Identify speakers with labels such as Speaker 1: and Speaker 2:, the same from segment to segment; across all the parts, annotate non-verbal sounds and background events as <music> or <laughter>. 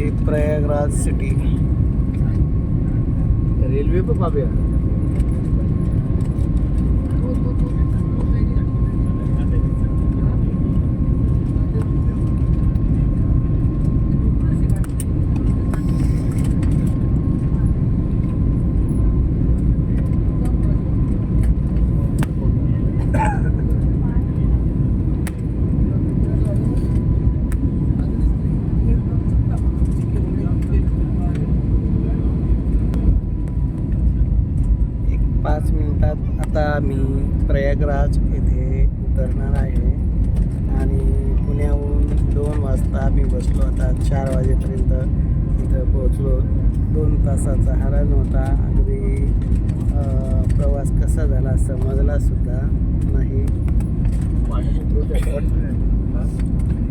Speaker 1: Prayagraj city.
Speaker 2: Railway पण बाबे
Speaker 1: पाच मिनिटात आता मी प्रयागराज येथे उतरणार आहे. आणि पुण्याहून दोन वाजता मी बसलो आता चार वाजेपर्यंत इथं पोहोचलो. दोन तासाचा हरण होता. अगदी प्रवास कसा झाला समजला सुद्धा नाही. <laughs>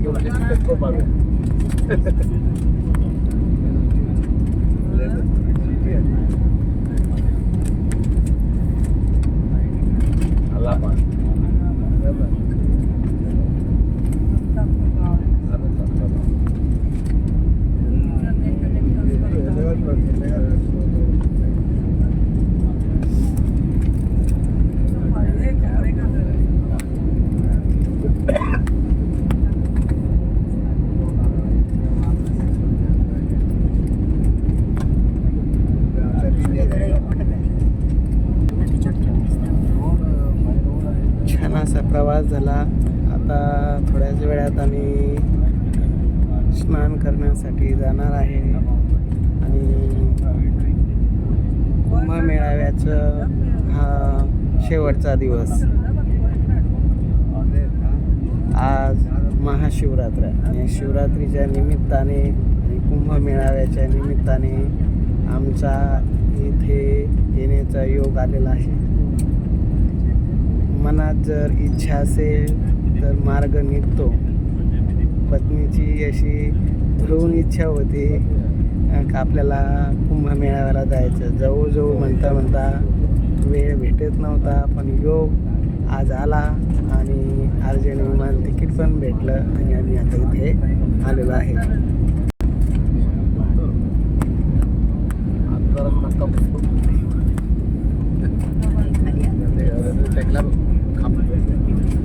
Speaker 2: muchas
Speaker 1: dudas. असा प्रवास झाला. आता थोड्याच वेळात आम्ही स्नान करण्यासाठी जाणार आहे. आणि कुंभमेळाव्याचं हा शेवटचा दिवस. आज महाशिवरात्र. आणि शिवरात्रीच्या निमित्ताने आणि कुंभमेळाव्याच्या निमित्ताने आमचा इथे येण्याचा योग आलेला आहे. मनात जर इच्छा असेल तर मार्ग निघतो. पत्नीची अशी धरून इच्छा होती. का आपल्याला कुंभमेळाव्याला जायचं? जवळजवळ म्हणता म्हणता वेळ भेटत नव्हता पण योग आज आला आणि अर्जंट विमान तिकीट पण भेटलं आणि आम्ही आता इथे आलेलो आहे. <laughs> <laughs> Japón.